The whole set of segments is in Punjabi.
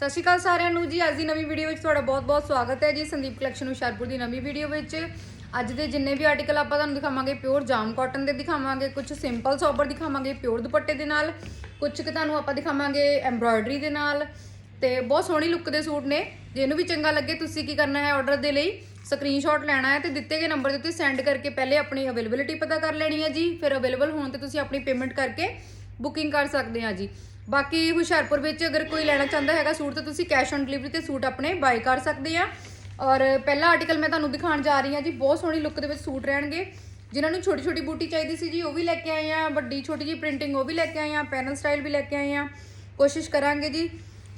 ਸਤਿ ਸ਼੍ਰੀ ਅਕਾਲ ਸਾਰਿਆਂ ਨੂੰ ਜੀ, ਅੱਜ ਦੀ ਨਵੀਂ ਵੀਡੀਓ ਵਿੱਚ ਤੁਹਾਡਾ ਬਹੁਤ-ਬਹੁਤ ਸਵਾਗਤ ਹੈ ਜੀ, ਸੰਦੀਪ ਕਲੈਕਸ਼ਨ ਹੁਸ਼ਿਆਰਪੁਰ ਦੀ ਨਵੀਂ ਵੀਡੀਓ ਵਿੱਚ। ਅੱਜ ਦੇ ਜਿੰਨੇ ਵੀ ਆਰਟੀਕਲ ਆਪਾਂ ਤੁਹਾਨੂੰ ਦਿਖਾਵਾਂਗੇ ਪਿਓਰ ਜਾਮ ਕਾਟਨ ਦੇ ਦਿਖਾਵਾਂਗੇ ਕੁਝ ਸਿੰਪਲ ਸੋਬਰ ਦਿਖਾਵਾਂਗੇ ਪਿਓਰ ਦੁਪੱਟੇ ਦੇ ਨਾਲ ਕੁਝ ਕਿ ਤੁਹਾਨੂੰ ਆਪਾਂ ਦਿਖਾਵਾਂਗੇ ਐਮਬ੍ਰਾਇਡਰੀ ਦੇ ਨਾਲ। ਤੇ ਬਹੁਤ ਸੋਹਣੀ ਲੁੱਕ ਦੇ ਸੂਟ ਨੇ। ਜਿਹਨੂੰ ਵੀ ਚੰਗਾ ਲੱਗੇ, ਤੁਸੀਂ ਕੀ ਕਰਨਾ ਹੈ ਆਰਡਰ ਦੇ ਲਈ? ਸਕਰੀਨਸ਼ਾਟ ਲੈਣਾ ਹੈ ਤੇ ਦਿੱਤੇ ਗਏ ਨੰਬਰ ਦੇ ਉੱਤੇ ਸੈਂਡ ਕਰਕੇ ਪਹਿਲੇ ਆਪਣੀ ਅਵੇਲੇਬਿਲਿਟੀ ਪਤਾ ਕਰ ਲੈਣੀ ਹੈ ਜੀ। ਫਿਰ ਅਵੇਲੇਬਲ ਹੋਣ ਤੇ ਤੁਸੀਂ ਆਪਣੀ ਪੇਮੈਂਟ ਕਰਕੇ ਬੁਕਿੰਗ ਕਰ ਸਕਦੇ ਆ ਜੀ। ਬਾਕੀ ਹੁਸ਼ਿਆਰਪੁਰ ਵਿੱਚ ਅਗਰ ਕੋਈ ਲੈਣਾ ਚਾਹੁੰਦਾ ਹੈਗਾ ਸੂਟ, ਤਾਂ ਤੁਸੀਂ ਕੈਸ਼ ਔਨ ਡਿਲੀਵਰੀ ਤੇ ਸੂਟ ਆਪਣੇ ਬਾਈ ਕਰ ਸਕਦੇ ਆ। ਔਰ ਪਹਿਲਾ ਆਰਟੀਕਲ ਮੈਂ ਤੁਹਾਨੂੰ ਦਿਖਾਉਣ ਜਾ ਰਹੀ ਹਾਂ ਜੀ, ਬਹੁਤ ਸੋਹਣੀ ਲੁੱਕ ਦੇ ਵਿੱਚ ਸੂਟ ਰਹਿਣਗੇ। ਜਿਨ੍ਹਾਂ ਨੂੰ ਛੋਟੀ ਛੋਟੀ ਬੂਟੀ ਚਾਹੀਦੀ ਸੀ ਜੀ, ਉਹ ਵੀ ਲੈ ਕੇ ਆਏ ਆ। ਵੱਡੀ, ਛੋਟੀ ਜੀ ਪ੍ਰਿੰਟਿੰਗ ਉਹ ਵੀ ਲੈ ਕੇ ਆਏ ਆ। ਪੈਨਲ ਸਟਾਈਲ ਵੀ ਲੈ ਕੇ ਆਏ ਆ। ਕੋਸ਼ਿਸ਼ ਕਰਾਂਗੇ ਜੀ।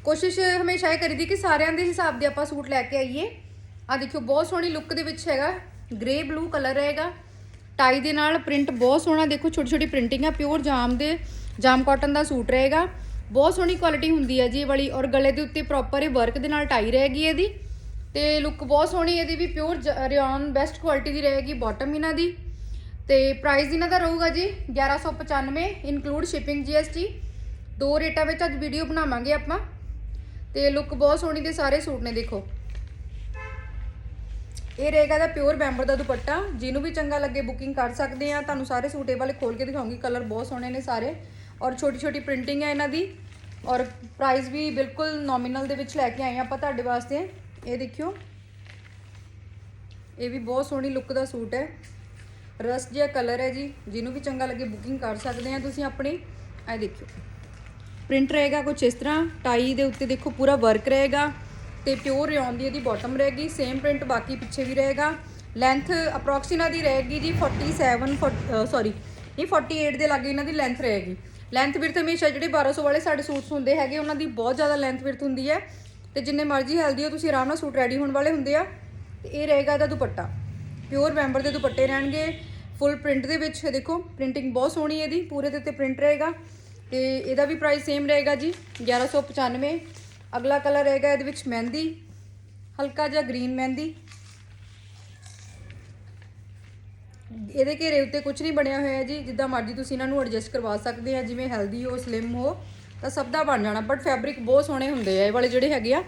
ਕੋਸ਼ਿਸ਼ ਹਮੇਸ਼ਾ ਇਹ ਕਰੀਦੀ ਕਿ ਸਾਰਿਆਂ ਦੇ ਹਿਸਾਬ ਦੇ ਆਪਾਂ ਸੂਟ ਲੈ ਕੇ ਆਈਏ। ਆ ਦੇਖਿਓ, ਬਹੁਤ ਸੋਹਣੀ ਲੁੱਕ ਦੇ ਵਿੱਚ ਹੈਗਾ। ਗ੍ਰੇ ਬਲੂ ਕਲਰ ਰਹੇਗਾ। ਟਾਈ ਦੇ ਨਾਲ ਪ੍ਰਿੰਟ ਬਹੁਤ ਸੋਹਣਾ, ਦੇਖੋ ਛੋਟੀ ਛੋਟੀ ਪ੍ਰਿੰਟਿੰਗ ਆ ਪਿਓਰ ਜਾਮ ਦੇ। ਜਾਮ ਕਾਟਨ ਦਾ ਸੂਟ ਰਹੇਗਾ। ਬਹੁਤ ਸੋਹਣੀ ਕੁਆਲਿਟੀ ਹੁੰਦੀ ਹੈ ਜੀ ਇਹ ਵਾਲੀ ਔਰ ਗਲੇ ਦੇ ਉੱਤੇ ਪ੍ਰੋਪਰ ਇਹ ਵਰਕ ਦੇ ਨਾਲ ਟਾਈ ਰਹੇਗੀ ਇਹਦੀ। ਤੇ ਲੁੱਕ ਬਹੁਤ ਸੋਹਣੀ ਇਹਦੀ ਵੀ ਪਿਓਰ ਰਿਓਨ ਬੈਸਟ ਕੁਆਲਿਟੀ ਦੀ ਰਹੇਗੀ ਬਾਟਮ ਇਹਨਾਂ ਦੀ। ਤੇ ਪ੍ਰਾਈਸ ਇਹਨਾਂ ਦਾ ਰਹੂਗਾ ਜੀ 1195 ਇਨਕਲੂਡ ਸ਼ਿਪਿੰਗ GST ਦੋ ਰੇਟਾਂ ਵਿੱਚ ਅੱਜ ਵੀਡੀਓ ਬਣਾਵਾਂਗੇ ਆਪਾਂ। ਤੇ ਲੁੱਕ ਬਹੁਤ ਸੋਹਣੀ ਦੇ ਸਾਰੇ ਸੂਟ ਨੇ ਦੇਖੋ। ਇਹ ਰਹੇਗਾ ਦਾ ਪਿਓਰ ਬੈਂਬਰ ਦਾ ਦੁਪੱਟਾ। ਜਿਹਨੂੰ ਵੀ ਚੰਗਾ ਲੱਗੇ ਬੁਕਿੰਗ ਕਰ ਸਕਦੇ ਆ ਤੁਹਾਨੂੰ ਸਾਰੇ ਸੂਟ ਇਹ ਵਾਲੇ ਖੋਲ ਕੇ ਦਿਖਾਉਂਗੀ। ਕਲਰ ਬਹੁਤ ਸੋਹਣੇ ਨੇ ਸਾਰੇ। ਔਰ ਛੋਟੀ ਛੋਟੀ ਪ੍ਰਿੰਟਿੰਗ ਹੈ ਇਹਨਾਂ ਦੀ। ਔਰ ਪ੍ਰਾਈਸ ਵੀ ਬਿਲਕੁਲ ਨੋਮੀਨਲ ਦੇ ਵਿੱਚ ਲੈ ਕੇ ਆਏ ਆ ਆਪਾਂ ਤੁਹਾਡੇ ਵਾਸਤੇ। ਇਹ ਦੇਖਿਓ। ਇਹ ਵੀ ਬਹੁਤ ਸੋਹਣੀ ਲੁੱਕ ਦਾ ਸੂਟ ਹੈ। ਰਸ ਜਿਹਾ ਕਲਰ ਹੈ ਜੀ। ਜਿਹਨੂੰ ਵੀ ਚੰਗਾ ਲੱਗੇ ਬੁਕਿੰਗ ਕਰ ਸਕਦੇ ਆ ਤੁਸੀਂ ਆਪਣੀ। ਇਹ ਦੇਖਿਓ। ਪ੍ਰਿੰਟ ਰਹੇਗਾ ਕੁਝ ਇਸ ਤਰ੍ਹਾਂ। ਟਾਈ ਦੇ ਉੱਤੇ ਦੇਖੋ ਪੂਰਾ ਵਰਕ ਰਹੇਗਾ। ਤੇ ਪਿਓਰ ਰਿਓਨ ਦੀ ਇਹਦੀ ਬਾਟਮ ਰਹੇਗੀ। ਸੇਮ ਪ੍ਰਿੰਟ ਬਾਕੀ ਪਿੱਛੇ ਵੀ ਰਹੇਗਾ। ਲੈਂਥ ਅਪਰੋਕਸੀਨਾ ਦੀ ਰਹੇਗੀ ਜੀ 47 ਸੌਰੀ ਨਹੀਂ 48 ਦੇ ਲਾਗੇ ਇਹਨਾਂ ਦੀ ਲੈਂਥ ਰਹੇਗੀ। ਲੈਂਥ ਵਿਰਥ ਹਮੇਸ਼ਾ ਜਿਹੜੇ 1200 ਵਾਲੇ ਸਾਡੇ ਸੂਟਸ ਹੁੰਦੇ ਹੈਗੇ, ਉਹਨਾਂ ਦੀ ਬਹੁਤ ਜ਼ਿਆਦਾ ਲੈਂਥ ਵਿਰਥ ਹੁੰਦੀ ਹੈ। ਤੇ ਜਿੰਨੇ ਮਰਜ਼ੀ ਹੈਲਦੀ ਹੋ, ਤੁਸੀਂ ਆਰਾਮ ਨਾਲ ਸੂਟ ਰੈਡੀ ਹੋਣ ਵਾਲੇ ਹੁੰਦੇ ਆ। ਤੇ ਇਹ ਰਹੇਗਾ ਇਹਦਾ ਦੁਪੱਟਾ। ਪਿਓਰ ਮੈਂਬਰ ਦੇ ਦੁਪੱਟੇ ਰਹਿਣਗੇ। ਫੁੱਲ ਪ੍ਰਿੰਟ ਦੇ ਵਿੱਚ ਦੇਖੋ ਪ੍ਰਿੰਟਿੰਗ ਬਹੁਤ ਸੋਹਣੀ ਹੈ ਇਹਦੀ। ਪੂਰੇ ਦੇ ਉੱਤੇ ਪ੍ਰਿੰਟ ਰਹੇਗਾ। ਤੇ ਇਹਦਾ ਵੀ ਪ੍ਰਾਈਸ ਸੇਮ ਰਹੇਗਾ ਜੀ 1195 ਅਗਲਾ ਕਲਰ ਰਹੇਗਾ ਇਹਦੇ ਵਿੱਚ ਮਹਿੰਦੀ। ਹਲਕਾ ਜਿਹਾ ਗ੍ਰੀਨ ਮਹਿੰਦੀ। ਇਹਦੇ ਘੇਰੇ ਉੱਤੇ ਕੁਝ ਨਹੀਂ ਬਣਿਆ ਹੋਇਆ ਹੈ ਜੀ, ਜਿੱਦਾਂ ਮਰਜ਼ੀ ਤੁਸੀਂ ਇਹਨਾਂ ਨੂੰ ਐਡਜਸਟ ਕਰਵਾ ਸਕਦੇ ਆ, ਜਿਵੇਂ ਹੈਲਦੀ ਹੋ ਸਲਿਮ ਹੋ, ਤਾਂ ਸਭ ਦਾ ਬਣ ਜਾਣਾ। ਬਟ ਫੈਬਰਿਕ ਬਹੁਤ ਸੋਹਣੇ ਹੁੰਦੇ ਆ, ਇਹ ਵਾਲੇ ਜਿਹੜੇ ਹੈਗੇ ਆ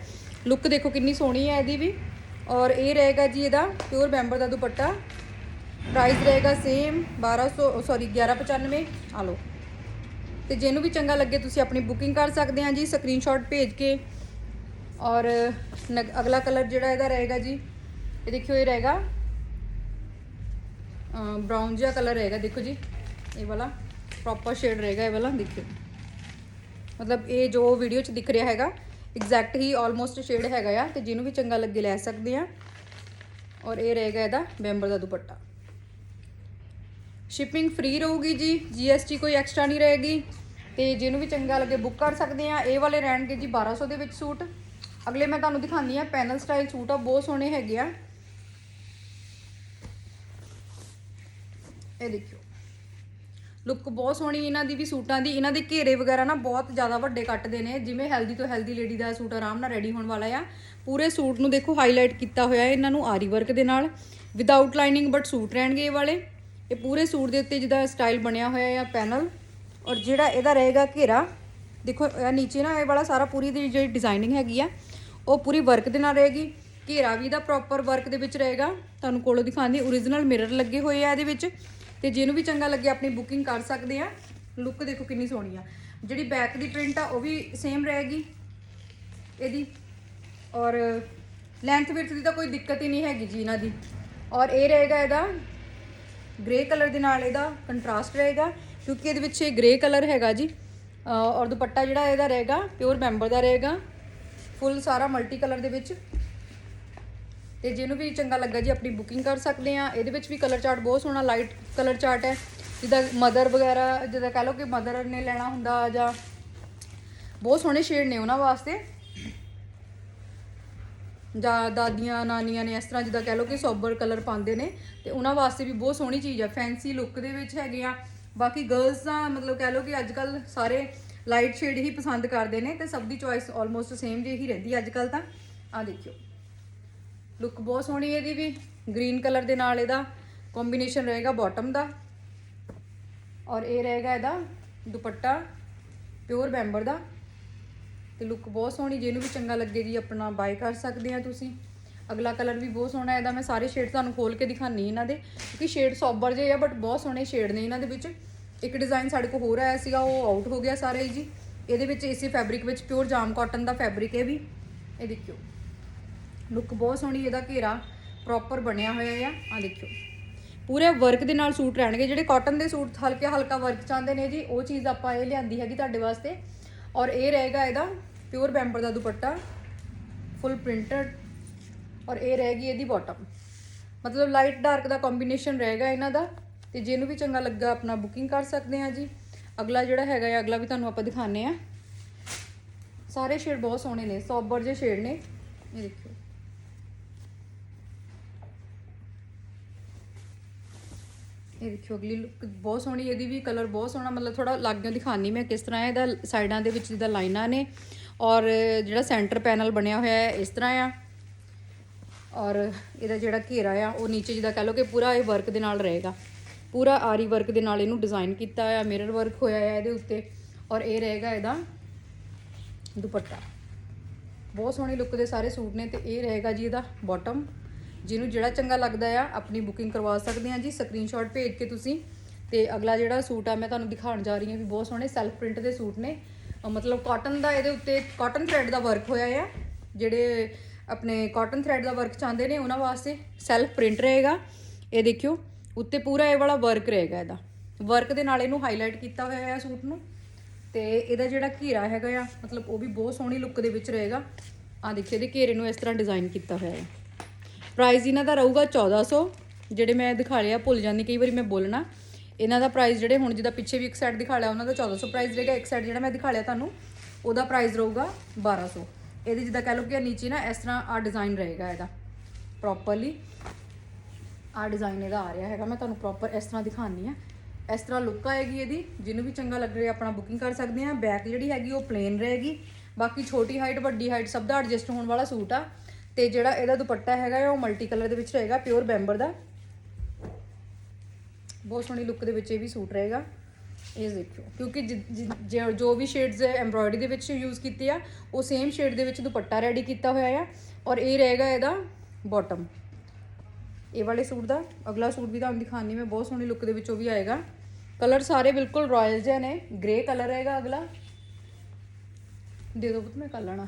ਲੁੱਕ ਦੇਖੋ ਕਿੰਨੀ ਸੋਹਣੀ ਹੈ ਇਹਦੀ ਵੀ। ਔਰ ਇਹ ਰਹੇਗਾ ਜੀ ਇਹਦਾ ਪਿਓਰ ਬੈਂਬਰ ਦਾ ਦੁਪੱਟਾ। ਪ੍ਰਾਈਸ ਰਹੇਗਾ ਸੇਮ 1200 ਸੌਰੀ 1195 ਆ ਲਓ। ਤੇ ਜਿਹਨੂੰ ਵੀ ਚੰਗਾ ਲੱਗੇ ਤੁਸੀਂ ਆਪਣੀ ਬੁਕਿੰਗ ਕਰ ਸਕਦੇ ਆ ਜੀ ਸਕਰੀਨਸ਼ਾਟ ਭੇਜ ਕੇ। ਔਰ ਨਗ- ਅਗਲਾ ਕਲਰ ਜਿਹੜਾ ਇਹਦਾ ਰਹੇਗਾ ਜੀ, ਇਹ ਦੇਖਿਓ ਇਹ ਰਹੇਗਾ ਬ੍ਰਾਊਨ ਜਿਹਾ ਕਲਰ ਰਹੇਗਾ, ਦੇਖੋ ਜੀ। ਇਹ ਵਾਲਾ ਪ੍ਰੋਪਰ ਸ਼ੇਡ ਰਹੇਗਾ, ਇਹ ਵਾਲਾ, ਦੇਖਿਓ। ਮਤਲਬ ਇਹ ਜੋ ਵੀਡੀਓ 'ਚ ਦਿਖ ਰਿਹਾ ਹੈਗਾ ਐਗਜ਼ੈਕਟ ਹੀ ਆਲਮੋਸਟ ਸ਼ੇਡ ਹੈਗਾ ਆ, ਤੇ ਜਿਹਨੂੰ ਵੀ ਚੰਗਾ ਲੱਗੇ ਲੈ ਸਕਦੇ ਆ। ਔਰ ਇਹ ਰਹੇਗਾ ਇਹਦਾ ਬੈਂਬਰ ਦਾ ਦੁਪੱਟਾ। ਸ਼ਿਪਿੰਗ ਫ੍ਰੀ ਰਹੂਗੀ ਜੀ GST ਕੋਈ ਐਕਸਟਰਾ ਨਹੀਂ ਰਹੇਗੀ। ਤੇ ਜਿਹਨੂੰ ਵੀ ਚੰਗਾ ਲੱਗੇ ਬੁੱਕ ਕਰ ਸਕਦੇ ਆ। ਇਹ ਵਾਲੇ ਰਹਿਣਗੇ ਜੀ 1200 ਦੇ ਵਿੱਚ ਸੂਟ। ਅਗਲੇ ਮੈਂ ਤੁਹਾਨੂੰ ਦਿਖਾਉਂਦੀ ਆ, ਪੈਨਲ ਸਟਾਈਲ ਸੂਟ ਆ, ਬਹੁਤ ਸੋਹਣੇ ਹੈਗੇ ਆ। ਇਹ ਦੇਖਿਓ। ਲੁੱਕ ਬਹੁਤ ਸੋਹਣੀ ਇਹਨਾਂ ਦੀ ਵੀ ਸੂਟਾਂ ਦੀ। ਇਹਨਾਂ ਦੇ ਘੇਰੇ ਵਗੈਰਾ ਨਾ ਬਹੁਤ ਜ਼ਿਆਦਾ ਵੱਡੇ ਕੱਟਦੇ ਨੇ। ਜਿਵੇਂ ਹੈਲਦੀ ਤੋਂ ਹੈਲਦੀ ਲੇਡੀ ਦਾ ਸੂਟ ਆਰਾਮ ਨਾਲ ਰੈਡੀ ਹੋਣ ਵਾਲਾ ਆ। ਪੂਰੇ ਸੂਟ ਨੂੰ ਦੇਖੋ ਹਾਈਲਾਈਟ ਕੀਤਾ ਹੋਇਆ ਹੈ ਇਹਨਾਂ ਨੂੰ ਆਰੀ ਵਰਕ ਦੇ ਨਾਲ। ਵਿਦਆਊਟ ਲਾਈਨਿੰਗ ਬਟ ਸੂਟ ਰਹਿਣਗੇ ਇਹ ਵਾਲੇ। ਇਹ ਪੂਰੇ ਸੂਟ ਦੇ ਉੱਤੇ ਜਿਹਦਾ ਸਟਾਈਲ ਬਣਿਆ ਹੋਇਆ ਆ ਪੈਨਲ ਔਰ ਜਿਹੜਾ ਇਹਦਾ ਰਹੇਗਾ ਘੇਰਾ, ਦੇਖੋ ਇਹ ਨੀਚੇ ਨਾ ਇਹ ਵਾਲਾ ਸਾਰਾ ਪੂਰੀ ਦੀ ਜਿਹੜੀ ਡਿਜ਼ਾਈਨਿੰਗ ਹੈਗੀ ਆ, ਉਹ ਪੂਰੀ ਵਰਕ ਦੇ ਨਾਲ ਰਹੇਗੀ। ਘੇਰਾ ਵੀ ਇਹਦਾ ਪ੍ਰੋਪਰ ਵਰਕ ਦੇ ਵਿੱਚ ਰਹੇਗਾ। ਤੁਹਾਨੂੰ ਕੋਲੋਂ ਦਿਖਾਉਂਦੀ ਓਰੀਜਨਲ ਮਿਰਰ ਲੱਗੇ ਹੋਏ ਆ ਇਹਦੇ ਵਿੱਚ। ਤੇ ਜਿਹਨੂੰ ਵੀ ਚੰਗਾ ਲੱਗੇ ਆਪਣੀ ਬੁਕਿੰਗ ਕਰ ਸਕਦੇ ਆ। ਲੁੱਕ ਦੇਖੋ ਕਿੰਨੀ ਸੋਹਣੀ ਆ। ਜਿਹੜੀ ਬੈਕ ਦੀ ਪ੍ਰਿੰਟ ਆ, ਉਹ ਵੀ ਸੇਮ ਰਹੇਗੀ। ਇਹਦੀ। ਔਰ ਲੈਂਥ ਵਿਰਥ ਦੀ ਤਾਂ ਕੋਈ ਦਿੱਕਤ ਹੀ ਨਹੀਂ ਹੈਗੀ ਜੀ ਇਹਨਾਂ ਦੀ। ਔਰ ਇਹ ਰਹੇਗਾ ਇਹਦਾ। ਗ੍ਰੇ ਕਲਰ ਦੇ ਨਾਲ ਇਹਦਾ ਕੰਟਰਾਸਟ ਰਹੇਗਾ, ਕਿਉਂਕਿ ਇਹਦੇ ਵਿੱਚ ਇਹ ਗ੍ਰੇ ਕਲਰ ਹੈਗਾ ਜੀ। ਔਰ ਦੁਪੱਟਾ ਜਿਹੜਾ ਇਹਦਾ ਰਹੇਗਾ ਪਿਓਰ ਮੈਂਬਰ ਦਾ ਰਹੇਗਾ। ਫੁੱਲ ਸਾਰਾ ਮਲਟੀ ਕਲਰ ਦੇ ਵਿੱਚ। ਤੇ ਜਿਹਨੂੰ ਵੀ ਚੰਗਾ ਲੱਗਾ ਜੀ, ਆਪਣੀ ਬੁਕਿੰਗ ਕਰ ਸਕਦੇ ਆ ਇਹਦੇ ਵਿੱਚ ਵੀ ਕਲਰ ਚਾਰਟ ਬਹੁਤ ਸੋਹਣਾ ਲਾਈਟ ਕਲਰ ਚਾਰਟ ਹੈ। ਜਿੱਦਾਂ ਮਦਰ ਵਗੈਰਾ, ਜਿੱਦਾਂ ਕਹ ਲਓ ਕਿ ਮਦਰ ਨੇ ਲੈਣਾ ਹੁੰਦਾ ਜਾਂ ਬਹੁਤ ਸੋਹਣੇ ਸ਼ੇਡ ਨੇ ਉਹਨਾਂ ਵਾਸਤੇ। ਜਾਂ ਦਾਦੀਆਂ, ਨਾਨੀਆਂ ਨੇ ਇਸ ਤਰ੍ਹਾਂ ਜਿੱਦਾਂ ਕਹਿ ਲਓ ਕਿ ਸੋਬਰ ਕਲਰ ਪਾਉਂਦੇ ਨੇ। ਤੇ ਉਹਨਾਂ ਵਾਸਤੇ ਵੀ ਬਹੁਤ ਸੋਹਣੀ ਚੀਜ਼ ਆ ਫੈਂਸੀ ਲੁੱਕ ਦੇ ਵਿੱਚ ਹੈਗੇ ਆ। ਬਾਕੀ ਗਰਲਸ ਦਾ ਮਤਲਬ ਕਹਿ ਲਓ ਕਿ ਅੱਜ ਕੱਲ ਸਾਰੇ ਲਾਈਟ ਸ਼ੇਡ ਹੀ ਪਸੰਦ ਕਰਦੇ ਨੇ ਤੇ ਸਭ ਦੀ ਚੋਇਸ ਆਲਮੋਸਟ ਸੇਮ ਜਿਹੀ ਰਹਿੰਦੀ ਅੱਜ ਕੱਲ ਤਾਂ। ਆ ਦੇਖਿਓ। ਲੁੱਕ ਬਹੁਤ ਸੋਹਣੀ ਹੈ ਇਹਦੀ ਵੀ ਗ੍ਰੀਨ ਕਲਰ ਦੇ ਨਾਲ ਇਹਦਾ ਕੰਬੀਨੇਸ਼ਨ ਰਹੇਗਾ ਬਾਟਮ ਦਾ। ਔਰ ਇਹ ਰਹੇਗਾ ਇਹਦਾ ਦੁਪੱਟਾ ਪਿਓਰ ਬੈਂਬਰ ਦਾ। ਤੇ ਲੁੱਕ ਬਹੁਤ ਸੋਹਣੀ, ਜਿਹਨੂੰ ਵੀ ਚੰਗਾ ਲੱਗੇ ਜੀ, ਆਪਣਾ ਬਾਏ ਕਰ ਸਕਦੇ ਆ ਤੁਸੀਂ। ਅਗਲਾ ਕਲਰ ਵੀ ਬਹੁਤ ਸੋਹਣਾ ਇਹਦਾ, ਮੈਂ ਸਾਰੇ ਸ਼ੇਡ ਤੁਹਾਨੂੰ ਖੋਲ ਕੇ ਦਿਖਾਨੀ ਇਹਨਾਂ ਦੇ। ਕਿਉਂਕਿ ਸ਼ੇਡ ਸੌਬਰ ਜਿਹੇ ਆ ਬਟ ਬਹੁਤ ਸੋਹਣੇ ਸ਼ੇਡ ਨੇ ਇਹਨਾਂ ਦੇ ਵਿੱਚ। ਇੱਕ ਡਿਜ਼ਾਈਨ ਸਾਡੇ ਕੋਲ ਹੋਰ ਆਇਆ ਸੀਗਾ, ਉਹ ਆਊਟ ਹੋ ਗਿਆ ਸਾਰੇ ਹੀ ਜੀ। ਇਹਦੇ ਵਿੱਚ ਇਸੇ ਫੈਬਰਿਕ ਵਿੱਚ ਪਿਓਰ ਜਾਮ ਕਾਟਨ ਦਾ ਫੈਬਰਿਕ ਹੈ ਵੀ। ਇਹ ਦੇਖਿਓ। ਲੁੱਕ ਬਹੁਤ ਸੋਹਣੀ, ਇਹਦਾ ਘੇਰਾ ਪ੍ਰੋਪਰ ਬਣਿਆ ਹੋਇਆ ਆ। ਆ ਦੇਖਿਓ। ਪੂਰੇ ਵਰਕ ਦੇ ਨਾਲ ਸੂਟ ਰਹਿਣਗੇ। ਜਿਹੜੇ ਕਾਟਨ ਦੇ ਸੂਟ ਹਲਕੇ ਹਲਕਾ ਵਰਕ ਚਾਹੁੰਦੇ ਨੇ ਜੀ, ਉਹ ਚੀਜ਼ ਆਪਾਂ ਇਹ ਲਿਆਂਦੀ ਹੈਗੀ ਤੁਹਾਡੇ ਵਾਸਤੇ। ਔਰ ਇਹ ਰਹੇਗਾ ਇਹਦਾ ਪਿਓਰ ਬੈਂਬਰ ਦਾ ਦੁਪੱਟਾ ਫੁੱਲ ਪ੍ਰਿੰਟਡ ਔਰ ਇਹ ਰਹੇਗੀ ਇਹਦੀ ਬਾਟਮ ਮਤਲਬ ਲਾਈਟ ਡਾਰਕ ਦਾ ਕੰਬੀਨੇਸ਼ਨ ਰਹੇਗਾ ਇਹਨਾਂ ਦਾ। ਤੇ ਜਿਹਨੂੰ ਵੀ ਚੰਗਾ ਲੱਗਾ ਆਪਣਾ ਬੁਕਿੰਗ ਕਰ ਸਕਦੇ ਆ ਜੀ। ਅਗਲਾ ਜਿਹੜਾ ਹੈਗਾ ਹੈ ਅਗਲਾ ਵੀ ਤੁਹਾਨੂੰ ਆਪਾਂ ਦਿਖਾਣੇ ਆ ਸਾਰੇ ਸ਼ੇਡ ਬਹੁਤ ਸੋਹਣੇ ਨੇ ਸੌਬਰ ਜਿਹੇ ਸ਼ੇਡ ਨੇ। ਇਹ ਦੇਖਿਓ। ਇਹ ਦੇਖਿਓ, ਅਗਲੀ ਲੁੱਕ ਬਹੁਤ ਸੋਹਣੀ, ਇਹਦੀ ਵੀ ਕਲਰ ਬਹੁਤ ਸੋਹਣਾ, ਮਤਲਬ ਥੋੜਾ ਲੱਗਿਓ ਦਿਖਾਣੀ ਮੈਂ ਕਿਸ ਤਰ੍ਹਾਂ ਇਹਦਾ ਸਾਈਡਾਂ ਦੇ ਵਿੱਚ ਜਿਹਦਾ ਲਾਈਨਾਂ ਨੇ। ਔਰ ਜਿਹੜਾ ਸੈਂਟਰ ਪੈਨਲ ਬਣਿਆ ਹੋਇਆ ਹੈ, ਇਸ ਤਰ੍ਹਾਂ ਆ। ਔਰ ਇਹਦਾ ਜਿਹੜਾ ਘੇਰਾ ਆ, ਉਹ ਨੀਚੇ ਜਿਹਦਾ ਕਹ ਲਓ ਕਿ ਪੂਰਾ ਇਹ ਵਰਕ ਦੇ ਨਾਲ ਰਹੇਗਾ। ਪੂਰਾ ਆਰੀ ਵਰਕ ਦੇ ਨਾਲ ਇਹਨੂੰ ਡਿਜ਼ਾਈਨ ਕੀਤਾ ਆ ਮਿਰਰ ਵਰਕ ਹੋਇਆ ਆ ਇਹਦੇ ਉੱਤੇ। ਔਰ ਇਹ ਰਹੇਗਾ ਇਹਦਾ ਦੁਪੱਟਾ। ਬਹੁਤ ਸੋਹਣੀ ਲੁੱਕ ਦੇ ਸਾਰੇ ਸੂਟ ਨੇ ਤੇ ਇਹ ਰਹੇਗਾ ਜੀ ਇਹਦਾ ਬਾਟਮ ਜਿਹਨੂੰ ਜਿਹੜਾ ਚੰਗਾ ਲੱਗਦਾ ਆ, ਆਪਣੀ ਬੁਕਿੰਗ ਕਰਵਾ ਸਕਦੇ ਆ ਜੀ। ਸਕਰੀਨਸ਼ਾਟ ਭੇਜ ਕੇ ਤੁਸੀਂ। ਤੇ ਅਗਲਾ ਜਿਹੜਾ ਸੂਟ ਆ, ਮੈਂ ਤੁਹਾਨੂੰ ਦਿਖਾਉਣ ਜਾ ਰਹੀ ਹਾਂ ਵੀ ਬਹੁਤ ਸੋਹਣੇ ਸੈਲਫ ਪ੍ਰਿੰਟ ਦੇ ਸੂਟ ਨੇ। ਮਤਲਬ ਕਾਟਨ ਦਾ ਇਹਦੇ ਉੱਤੇ ਕਾਟਨ ਥ੍ਰੈਡ ਦਾ ਵਰਕ ਹੋਇਆ ਆ। ਜਿਹੜੇ ਆਪਣੇ ਕਾਟਨ ਥ੍ਰੈਡ ਦਾ ਵਰਕ ਚਾਹੁੰਦੇ ਨੇ, ਉਹਨਾਂ ਵਾਸਤੇ ਸੈਲਫ ਪ੍ਰਿੰਟ ਰਹੇਗਾ। ਇਹ ਦੇਖਿਓ, ਉੱਤੇ ਪੂਰਾ ਇਹ ਵਾਲਾ ਵਰਕ ਰਹੇਗਾ ਇਹਦਾ। ਵਰਕ ਦੇ ਨਾਲ ਇਹਨੂੰ ਹਾਈਲਾਈਟ ਕੀਤਾ ਹੋਇਆ ਹੈ ਸੂਟ ਨੂੰ। ਤੇ ਇਹਦਾ ਜਿਹੜਾ ਘੇਰਾ ਹੈਗਾ ਆ, ਮਤਲਬ ਉਹ ਵੀ ਬਹੁਤ ਸੋਹਣੀ ਲੁੱਕ ਦੇ ਵਿੱਚ ਰਹੇਗਾ। ਆ ਦੇਖਿਓ, ਇਹਦੇ ਘੇਰੇ ਨੂੰ ਇਸ ਤਰ੍ਹਾਂ ਡਿਜ਼ਾਈਨ ਕੀਤਾ ਹੋਇਆ ਹੈ ਪ੍ਰਾਈਸ ਇਹਨਾਂ ਦਾ ਰਹੂਗਾ 1400 ਜਿਹੜੇ ਮੈਂ ਦਿਖਾ ਲਿਆ ਭੁੱਲ ਜਾਂਦੀ, ਕਈ ਵਾਰੀ ਮੈਂ ਬੋਲਣਾ। ਇਹਨਾਂ ਦਾ ਪ੍ਰਾਈਸ ਜਿਹੜੇ ਹੁਣ ਜਿਹਦਾ ਪਿੱਛੇ ਵੀ ਇੱਕ ਸਾਈਡ ਦਿਖਾ ਲਿਆ, ਉਹਨਾਂ ਦਾ 1400 ਪ੍ਰਾਈਸ ਰਹੇਗਾ, ਇੱਕ ਸਾਈਡ ਜਿਹੜਾ ਮੈਂ ਦਿਖਾ ਲਿਆ ਤੁਹਾਨੂੰ, ਉਹਦਾ ਪ੍ਰਾਈਸ ਰਹੂਗਾ 1200 ਇਹਦੇ ਜਿੱਦਾਂ ਕਹਿ ਲਓ ਕਿ ਨੀਚੇ ਨਾ, ਇਸ ਤਰ੍ਹਾਂ ਆ ਡਿਜ਼ਾਈਨ ਰਹੇਗਾ ਇਹਦਾ ਪ੍ਰੋਪਰਲੀ ਆ ਡਿਜ਼ਾਈਨ ਇਹਦਾ ਆ ਰਿਹਾ ਹੈਗਾ, ਮੈਂ ਤੁਹਾਨੂੰ ਪ੍ਰੋਪਰ ਇਸ ਤਰ੍ਹਾਂ ਦਿਖਾਣੀ ਆ ਇਸ ਤਰ੍ਹਾਂ ਲੁੱਕ ਆਏਗੀ ਇਹਦੀ, ਜਿਹਨੂੰ ਵੀ ਚੰਗਾ ਲੱਗ ਰਿਹਾ, ਆਪਣਾ ਬੁਕਿੰਗ ਕਰ ਸਕਦੇ ਆ ਬੈਕ ਜਿਹੜੀ ਹੈਗੀ, ਉਹ ਪਲੇਨ ਰਹੇਗੀ। ਬਾਕੀ ਛੋਟੀ ਹਾਈਟ ਵੱਡੀ ਹਾਈਟ ਸਭ ਦਾ ਐਡਜਸਟ ਹੋਣ ਵਾਲਾ ਸੂਟ ਆ। ਤੇ ਜਿਹੜਾ ਇਹਦਾ ਦੁਪੱਟਾ ਹੈਗਾ ਉਹ ਮਲਟੀ ਕਲਰ ਦੇ ਵਿੱਚ ਰਹੇਗਾ ਪਿਓਰ ਬੈਂਬਰ ਦਾ। ਬਹੁਤ ਸੋਹਣੀ ਲੁੱਕ ਦੇ ਵਿੱਚ ਇਹ ਵੀ ਸੂਟ ਰਹੇਗਾ। ਇਹ ਦੇਖਿਓ, ਕਿਉਂਕਿ ਜਿ- ਜਿ- ਜੋ- ਜੋ ਵੀ ਸ਼ੇਡਸ ਐਮਬ੍ਰੋਇਡਰੀ ਦੇ ਵਿੱਚ ਯੂਜ਼ ਕੀਤੇ ਆ, ਉਹ ਸੇਮ ਸ਼ੇਡ ਦੇ ਵਿੱਚ ਦੁਪੱਟਾ ਰੈਡੀ ਕੀਤਾ ਹੋਇਆ ਆ ਔਰ ਇਹ ਰਹੇਗਾ ਇਹਦਾ ਬਾਟਮ ਇਹ ਵਾਲੇ ਸੂਟ ਦਾ, ਅਗਲਾ ਸੂਟ ਵੀ ਤੁਹਾਨੂੰ ਦਿਖਾਣੀ ਮੈਂ, ਬਹੁਤ ਸੋਹਣੀ ਲੁੱਕ ਦੇ ਵਿੱਚ ਉਹ ਵੀ ਆਏਗਾ। ਕਲਰ ਸਾਰੇ ਬਿਲਕੁਲ ਰਾਇਲ ਜਿਹੇ ਨੇ ਗ੍ਰੇ ਕਲਰ ਰਹੇਗਾ ਅਗਲਾ। ਦੇ ਦੋ ਪੁੱਤ ਮੈਂ ਕਰ ਲੈਣਾ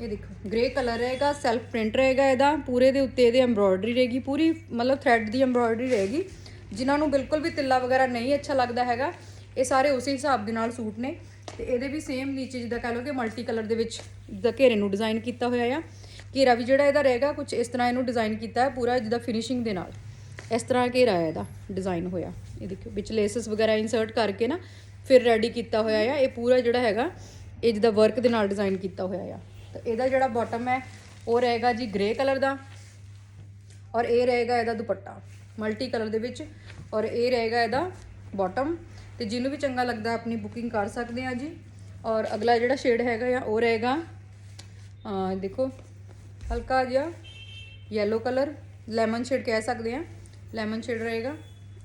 ਇਹ ਦੇਖੋ ਗ੍ਰੇ ਕਲਰ ਰਹੇਗਾ ਸੈਲਫ ਪ੍ਰਿੰਟ ਰਹੇਗਾ ਇਹਦਾ, ਪੂਰੇ ਦੇ ਉੱਤੇ ਇਹਦੇ ਐਮਬ੍ਰੋਇਡਰੀ ਰਹੇਗੀ, ਪੂਰੀ ਮਤਲਬ ਥ੍ਰੈਡ ਦੀ ਐਮਬ੍ਰੋਇਡਰੀ ਰਹੇਗੀ। ਜਿਨ੍ਹਾਂ ਨੂੰ ਬਿਲਕੁਲ ਵੀ ਤਿੱਲਾ ਵਗੈਰਾ ਨਹੀਂ ਅੱਛਾ ਲੱਗਦਾ ਹੈਗਾ, ਇਹ ਸਾਰੇ ਉਸੇ ਹਿਸਾਬ ਦੇ ਨਾਲ ਸੂਟ ਨੇ। ਤੇ ਇਹਦੇ ਵੀ ਸੇਮ ਨੀਚੇ ਜਿੱਦਾਂ ਕਹ ਲਓ ਕਿ ਮਲਟੀ ਕਲਰ ਦੇ ਵਿੱਚ ਦਾ ਘੇਰੇ ਨੂੰ ਡਿਜ਼ਾਈਨ ਕੀਤਾ ਹੋਇਆ ਆ। ਘੇਰਾ ਵੀ ਜਿਹੜਾ ਇਹਦਾ ਰਹੇਗਾ ਕੁਝ ਇਸ ਤਰ੍ਹਾਂ ਇਹਨੂੰ ਡਿਜ਼ਾਈਨ ਕੀਤਾ ਹੈ, ਪੂਰਾ ਜਿੱਦਾਂ ਫਿਨਿਸ਼ਿੰਗ ਦੇ ਨਾਲ। ਇਸ ਤਰ੍ਹਾਂ ਘੇਰਾ ਹੈ ਇਹਦਾ ਡਿਜ਼ਾਈਨ ਹੋਇਆ। ਇਹ ਦੇਖਿਓ, ਵਿੱਚ ਲੇਸਸ ਵਗੈਰਾ ਇਨਸਰਟ ਕਰਕੇ ਨਾ, ਫਿਰ ਰੈਡੀ ਕੀਤਾ ਹੋਇਆ ਆ। ਇਹ ਪੂਰਾ ਜਿਹੜਾ ਹੈਗਾ, ਇਹ ਜਿੱਦਾਂ ਵਰਕ ਦੇ ਨਾਲ ਡਿਜ਼ਾਈਨ ਕੀਤਾ ਹੋਇਆ ਆ। ਤਾਂ ਇਹਦਾ ਜਿਹੜਾ ਬਾਟਮ ਹੈ, ਉਹ ਰਹੇਗਾ ਜੀ ਗ੍ਰੇ ਕਲਰ ਦਾ ਔਰ ਇਹ ਰਹੇਗਾ ਇਹਦਾ ਦੁਪੱਟਾ ਮਲਟੀ ਕਲਰ ਦੇ ਵਿੱਚ ਔਰ ਇਹ ਰਹੇਗਾ ਇਹਦਾ ਬਾਟਮ ਤੇ ਜਿਹਨੂੰ ਵੀ ਚੰਗਾ ਲੱਗਦਾ ਆਪਣੀ ਬੁਕਿੰਗ ਕਰ ਸਕਦੇ ਆ ਜੀ ਔਰ ਅਗਲਾ ਜਿਹੜਾ ਸ਼ੇਡ ਹੈਗਾ ਆ, ਉਹ ਰਹੇਗਾ, ਅਹ, ਦੇਖੋ, ਹਲਕਾ ਜਿਹਾ ਯੈਲੋ ਕਲਰ ਲੈਮਨ ਸ਼ੇਡ ਕਹਿ ਸਕਦੇ ਆ ਲੈਮਨ ਸ਼ੇਡ ਰਹੇਗਾ,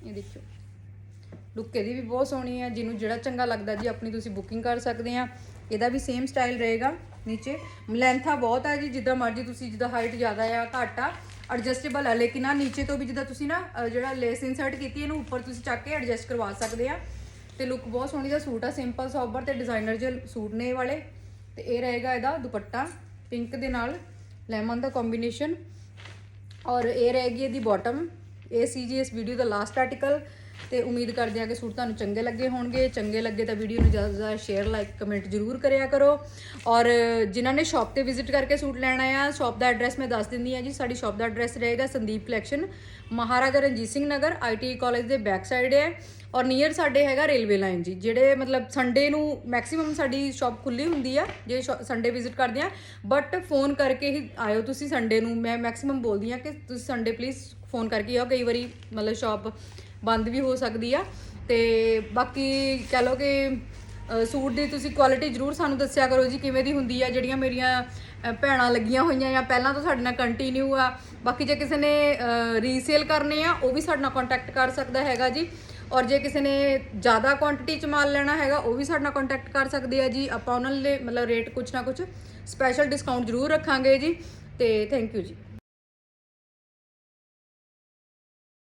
ਇਹ ਦੇਖਿਓ। ਲੁੱਕ ਇਹਦੀ ਵੀ ਬਹੁਤ ਸੋਹਣੀ ਹੈ ਜਿਹਨੂੰ ਜਿਹੜਾ ਚੰਗਾ ਲੱਗਦਾ ਜੀ ਆਪਣੀ ਤੁਸੀਂ ਬੁਕਿੰਗ ਕਰ ਸਕਦੇ ਆ ਇਹਦਾ ਵੀ ਸੇਮ ਸਟਾਈਲ ਰਹੇਗਾ। ਨੀਚੇ। ਲੈਂਥਾ ਬਹੁਤ ਆ ਜੀ, ਜਿੱਦਾਂ ਮਰਜ਼ੀ ਤੁਸੀਂ, ਜਿੱਦਾਂ ਹਾਈਟ ਜ਼ਿਆਦਾ ਆ, ਘੱਟ ਆ ਐਡਜਸਟੇਬਲ ਆ। ਲੇਕਿਨ ਆ ਨੀਚੇ ਤੋਂ ਵੀ ਜਿੱਦਾਂ ਤੁਸੀਂ ਨਾ ਜਿਹੜਾ ਲੇਸ ਇਨਸਰਟ ਕੀਤੀ, ਇਹਨੂੰ ਉੱਪਰ ਤੁਸੀਂ ਚੱਕ ਕੇ ਐਡਜਸਟ ਕਰਵਾ ਸਕਦੇ ਆ। ਤੇ ਲੁੱਕ ਬਹੁਤ ਸੋਹਣੀ ਦਾ ਸੂਟ ਆ ਸਿੰਪਲ ਸੋਬਰ ਤੇ ਡਿਜ਼ਾਈਨਰ ਜਿਹੇ ਸੂਟ ਨੇ ਇਹ ਵਾਲੇ। ਤੇ ਇਹ ਰਹੇਗਾ ਇਹਦਾ ਦੁਪੱਟਾ ਪਿੰਕ ਦੇ ਨਾਲ ਲੈਮਨ ਦਾ ਕੰਬੀਨੇਸ਼ਨ ਔਰ ਇਹ ਰਹੇਗੀ ਇਹਦੀ ਬਾਟਮ ਇਹ ਸੀ ਜੀ ਇਸ ਵੀਡੀਓ ਦਾ ਲਾਸਟ ਆਰਟੀਕਲ ਤੇ ਉਮੀਦ ਕਰਦੇ ਹਾਂ ਕਿ ਸੂਟ ਤੁਹਾਨੂੰ ਚੰਗੇ ਲੱਗੇ ਹੋਣਗੇ। ਚੰਗੇ ਲੱਗੇ ਤਾਂ ਵੀਡੀਓ ਨੂੰ ਜ਼ਿਆਦਾ ਤੋਂ ਜ਼ਿਆਦਾ ਸ਼ੇਅਰ ਲਾਈਕ ਕਮੈਂਟ ਜ਼ਰੂਰ ਕਰਿਆ ਕਰੋ। ਔਰ ਜਿਨ੍ਹਾਂ ਨੇ ਸ਼ਾਪ ਤੇ ਵਿਜ਼ਿਟ ਕਰਕੇ ਸੂਟ ਲੈਣਾ ਆ ਸ਼ਾਪ ਦਾ ਐਡਰੈਸ ਮੈਂ ਦੱਸ ਦਿੰਦੀ ਹਾਂ ਜੀ। ਸਾਡੀ ਸ਼ਾਪ ਦਾ ਐਡਰੈਸ ਰਹੇਗਾ Sandeep collection Maharaja Ranjit Singh Nagar IT college ਦੇ ਬੈਕ ਸਾਈਡ ਹੈ। ਔਰ ਨੀਅਰ ਸਾਡੇ ਹੈਗਾ ਰੇਲਵੇ ਲਾਈਨ ਜੀ, ਜਿਹੜੇ ਮਤਲਬ ਸੰਡੇ ਨੂੰ ਮੈਕਸਿਮਮ ਸਾਡੀ ਸ਼ਾਪ ਖੁੱਲੀ ਹੁੰਦੀ ਆ, ਜੇ ਸੰਡੇ ਵਿਜ਼ਿਟ ਕਰਦੇ ਆ। ਬਟ ਫੋਨ ਕਰਕੇ ਹੀ ਆਇਓ ਤੁਸੀਂ ਸੰਡੇ ਨੂੰ। ਮੈਂ ਮੈਕਸਿਮਮ ਬੋਲਦੀ ਆ ਕਿ ਤੁਸੀਂ ਸੰਡੇ ਪਲੀਜ਼ ਫੋਨ ਕਰਕੇ ਆਓ। ਕਈ ਵਾਰੀ ਮਤਲਬ ਸ਼ਾਪ ਬੰਦ ਵੀ ਹੋ ਸਕਦੀ ਆ। ਤੇ ਬਾਕੀ ਕਹ ਲਓ ਕਿ ਸੂਟ ਦੀ ਤੁਸੀਂ ਕੁਆਲਿਟੀ ਜਰੂਰ ਸਾਨੂੰ ਦੱਸਿਆ ਕਰੋ ਜੀ, ਕਿਵੇਂ ਦੀ ਹੁੰਦੀ ਆ, ਜਿਹੜੀਆਂ ਮੇਰੀਆਂ ਭੈਣਾਂ ਲੱਗੀਆਂ ਹੋਈਆਂ ਜਾਂ ਪਹਿਲਾਂ ਤੋਂ ਸਾਡੇ ਨਾਲ ਕੰਟੀਨਿਊ ਆ। ਬਾਕੀ ਜੇ ਕਿਸੇ ਨੇ ਰੀਸੇਲ ਕਰਨੇ ਆ, ਉਹ ਵੀ ਸਾਡੇ ਨਾਲ ਕੰਟੈਕਟ ਕਰ ਸਕਦਾ ਹੈਗਾ ਜੀ। ਔਰ ਜੇ ਕਿਸੇ ਨੇ ਜ਼ਿਆਦਾ ਕੁਆਂਟੀਟੀ ਚ ਮਾਲ ਲੈਣਾ ਹੈਗਾ, ਉਹ ਵੀ ਸਾਡੇ ਨਾਲ ਕੰਟੈਕਟ ਕਰ ਸਕਦੇ ਆ ਜੀ। ਆਪਾਂ ਉਹਨਾਂ ਲਈ ਮਤਲਬ ਰੇਟ ਕੁਛ ਨਾ ਕੁਛ ਸਪੈਸ਼ਲ ਡਿਸਕਾਊਂਟ ਜ਼ਰੂਰ ਰੱਖਾਂਗੇ ਜੀ। ਤੇ ਥੈਂਕ ਯੂ ਜੀ।